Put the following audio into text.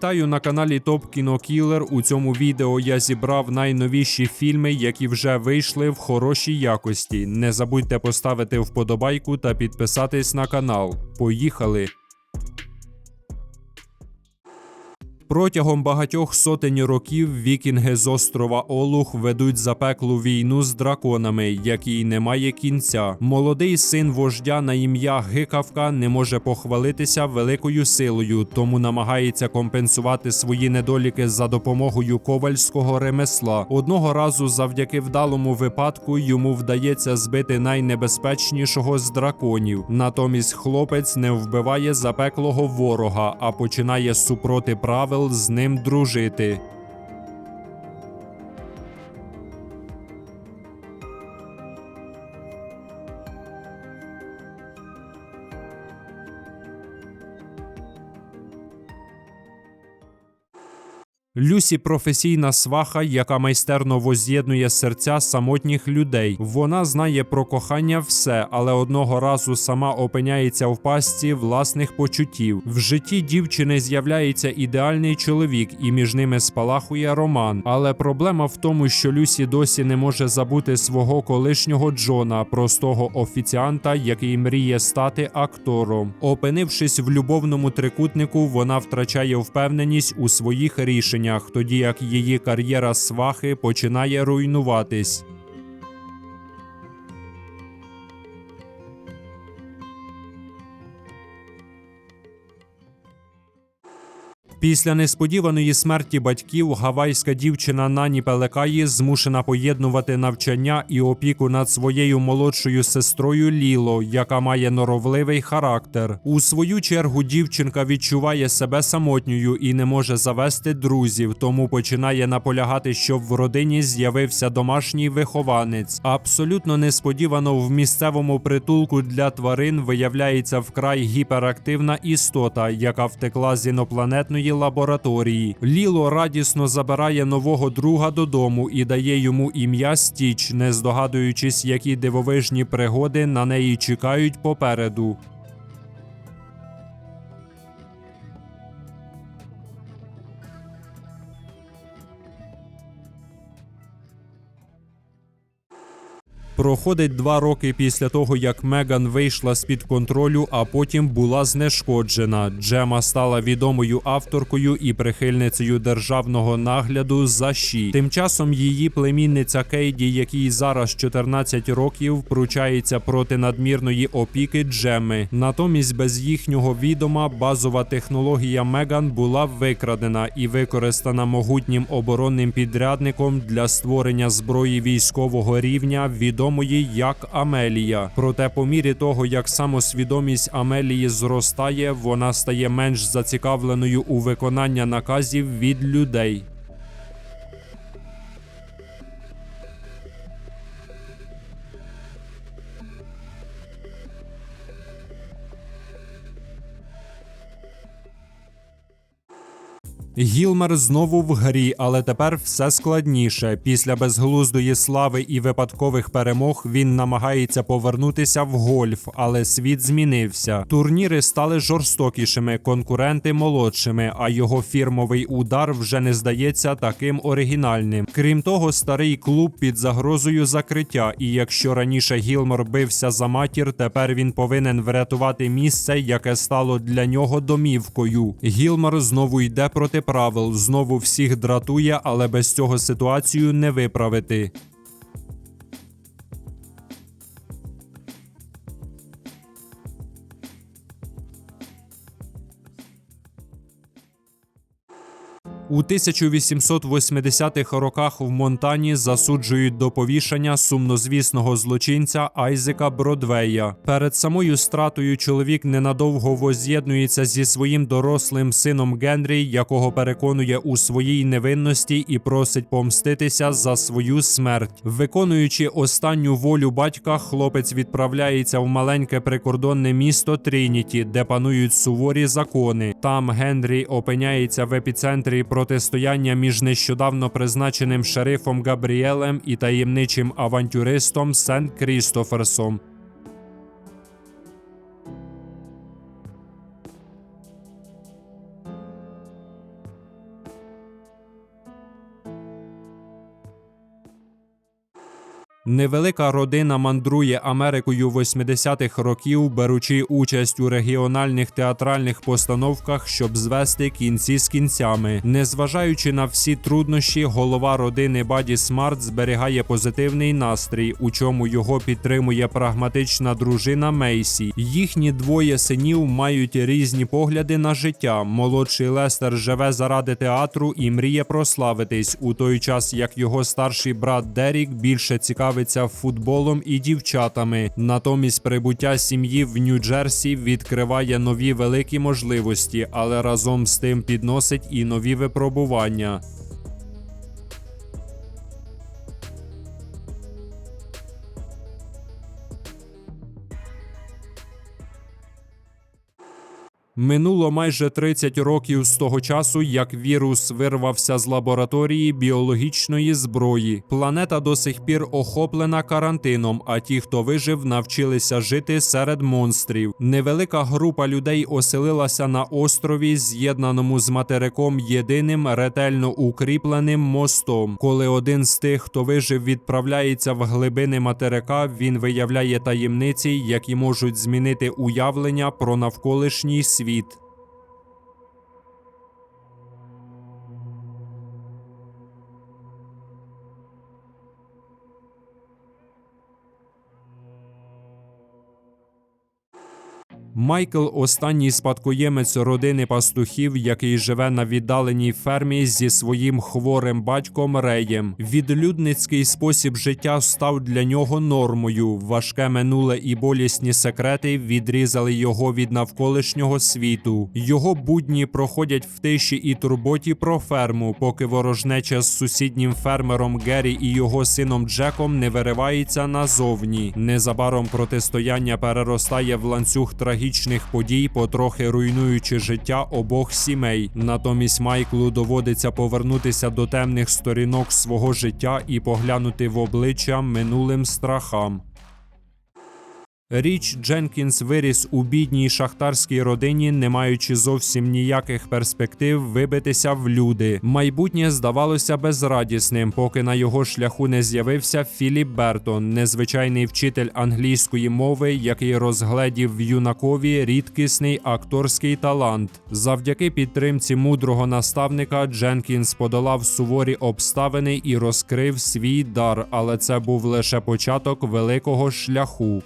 Вітаю на каналі Топ Кінокілер. У цьому відео я зібрав найновіші фільми, які вже вийшли в хорошій якості. Не забудьте поставити вподобайку та підписатись на канал. Поїхали! Протягом багатьох сотень років вікінги з острова Олух ведуть запеклу війну з драконами, якій немає кінця. Молодий син вождя на ім'я Гикавка не може похвалитися великою силою, тому намагається компенсувати свої недоліки за допомогою ковальського ремесла. Одного разу, завдяки вдалому випадку, йому вдається збити найнебезпечнішого з драконів. Натомість хлопець не вбиває запеклого ворога, а починає супроти правил з ним дружити. Люсі професійна сваха, яка майстерно воз'єднує серця самотніх людей. Вона знає про кохання все, але одного разу сама опиняється в пастці власних почуттів. В житті дівчини з'являється ідеальний чоловік, і між ними спалахує роман. Але проблема в тому, що Люсі досі не може забути свого колишнього Джона, простого офіціанта, який мріє стати актором. Опинившись в любовному трикутнику, вона втрачає впевненість у своїх рішеннях, тоді як її кар'єра свахи починає руйнуватись. Після несподіваної смерті батьків гавайська дівчина Нані Пелекаї змушена поєднувати навчання і опіку над своєю молодшою сестрою Ліло, яка має норовливий характер. У свою чергу дівчинка відчуває себе самотньою і не може завести друзів, тому починає наполягати, щоб в родині з'явився домашній вихованець. Абсолютно несподівано в місцевому притулку для тварин виявляється вкрай гіперактивна істота, яка втекла з інопланетної лабораторії. Ліло радісно забирає нового друга додому і дає йому ім'я Стіч, не здогадуючись, які дивовижні пригоди на неї чекають попереду. Проходить два роки після того, як Меган вийшла з під контролю, а потім була знешкоджена. Джема стала відомою авторкою і прихильницею державного нагляду за ШІ. Тим часом її племінниця Кейді, якій зараз 14 років, пручається проти надмірної опіки Джеми. Натомість без їхнього відома базова технологія Меган була викрадена і використана могутнім оборонним підрядником для створення зброї військового рівня відомої як Амелія. Проте, по мірі того, як самосвідомість Амелії зростає, вона стає менш зацікавленою у виконання наказів від людей. Гілмер знову в грі, але тепер все складніше. Після безглуздої слави і випадкових перемог він намагається повернутися в гольф, але світ змінився. Турніри стали жорстокішими, конкуренти молодшими, а його фірмовий удар вже не здається таким оригінальним. Крім того, старий клуб під загрозою закриття. І якщо раніше Гілмор бився за матір, тепер він повинен врятувати місце, яке стало для нього домівкою. Гілмор знову йде проти правил, знову всіх дратує, але без цього ситуацію не виправити. У 1880-х роках в Монтані засуджують до повішання сумнозвісного злочинця Айзека Бродвея. Перед самою стратою чоловік ненадовго воз'єднується зі своїм дорослим сином Генрі, якого переконує у своїй невинності і просить помститися за свою смерть. Виконуючи останню волю батька, хлопець відправляється в маленьке прикордонне місто Трініті, де панують суворі закони. Там Генрі опиняється в епіцентрі протистояння між нещодавно призначеним шерифом Габріелем і таємничим авантюристом Сен Крістоферсом. Невелика родина мандрує Америкою 80-х років, беручи участь у регіональних театральних постановках, щоб звести кінці з кінцями. Незважаючи на всі труднощі, голова родини Баді Смарт зберігає позитивний настрій, у чому його підтримує прагматична дружина Мейсі. Їхні двоє синів мають різні погляди на життя. Молодший Лестер живе заради театру і мріє прославитись, у той час як його старший брат Дерік більше цікавиться футболом і дівчатами. Натомість прибуття сім'ї в Нью-Джерсі відкриває нові великі можливості, але разом з тим підносить і нові випробування. Минуло майже 30 років з того часу, як вірус вирвався з лабораторії біологічної зброї. Планета до сих пір охоплена карантином, а ті, хто вижив, навчилися жити серед монстрів. Невелика група людей оселилася на острові, з'єднаному з материком єдиним ретельно укріпленим мостом. Коли один з тих, хто вижив, відправляється в глибини материка, він виявляє таємниці, які можуть змінити уявлення про навколишній світ світ. Майкл останній спадкоємець родини пастухів, який живе на віддаленій фермі зі своїм хворим батьком Реєм. Відлюдницький спосіб життя став для нього нормою. Важке минуле і болісні секрети відрізали його від навколишнього світу. Його будні проходять в тиші і турботі про ферму, поки ворожнеча з сусіднім фермером Геррі і його сином Джеком не виривається назовні. Незабаром протистояння переростає в ланцюг трагічних подій, потрохи руйнуючи життя обох сімей. Натомість Майклу доводиться повернутися до темних сторінок свого життя і поглянути в обличчя минулим страхам. Річ Дженкінс виріс у бідній шахтарській родині, не маючи зовсім ніяких перспектив вибитися в люди. Майбутнє здавалося безрадісним, поки на його шляху не з'явився Філіп Бертон, незвичайний вчитель англійської мови, який розгледів в юнакові рідкісний акторський талант. Завдяки підтримці мудрого наставника Дженкінс подолав суворі обставини і розкрив свій дар, але це був лише початок великого шляху.